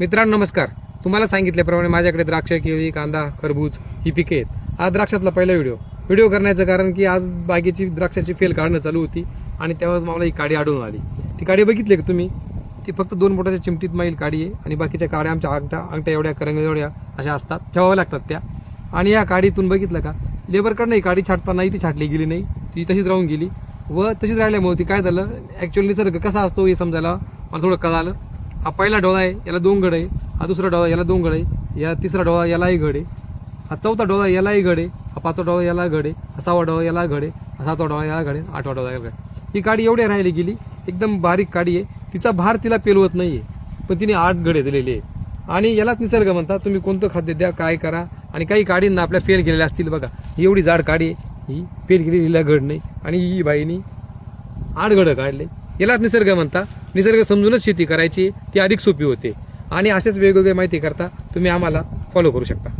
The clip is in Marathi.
मित्रांनो नमस्कार. तुम्हाला सांगितल्याप्रमाणे माझ्याकडे द्राक्ष केळी कांदा खरबूज ही पिके आहेत. हा द्राक्षातला पहिला व्हिडिओ. व्हिडिओ करण्याचं कारण की आज बागेची द्राक्षाची फेल काढणं चालू होती आणि तेव्हा मला ही काडी आढळून आली. ती काडी बघितली का तुम्ही? ती फक्त दोन बोटाच्या चिमटीत माईल काडी आहे आणि बाकीच्या काड्या आमच्या अंगठा अंगठ्या एवढ्या करंग एवढ्या अशा असतात. ठेवाव्या लागतात त्या. आणि या काडीतून बघितलं का लेबरकडनं ही काडी छाटतानाही ती छाटली गेली नाही. ती तशीच राहून गेली. व तशीच राहिल्यामुळे ती काय झालं ॲक्च्युअली निसर्ग कसा असतो हे समजायला मला थोडं कळालं. हा पहिला डोळा आहे याला दोन गड आहे. हा दुसरा डोळा याला दोन गड आहे. या तिसरा डोळा यालाही गड आहे. हा चौथा डोळा यालाही गड आहे. हा पाचवा डोळा याला गड आहे. हा सहावा डोळा याला गड आहे. हा सातवा डोळा याला गड आहे. आठवा डोळा याला घड ही काडी एवढी राहिली गेली एकदम बारीक काडी आहे. तिचा भार तिला पेलवत नाही आहे पण तिने आठ गडे दिलेले आहे आणि यालाच निसर्ग म्हणता तुम्ही कोणतं खाद्य द्या काय करा. आणि काही काडींना आपल्या फेल केलेल्या असतील बघा. ही एवढी जाड काडी आहे. ही फेल केलेली घड नाही. आणि ही बाईनी आठ गडं काढले. यालाच निसर्ग म्हणता. निसर्ग समजूनच शेती करायची ती अधिक सोपी होते. आणि असेच वेगवेगळे माहिती करता तुम्ही आम्हाला फॉलो करू शकता.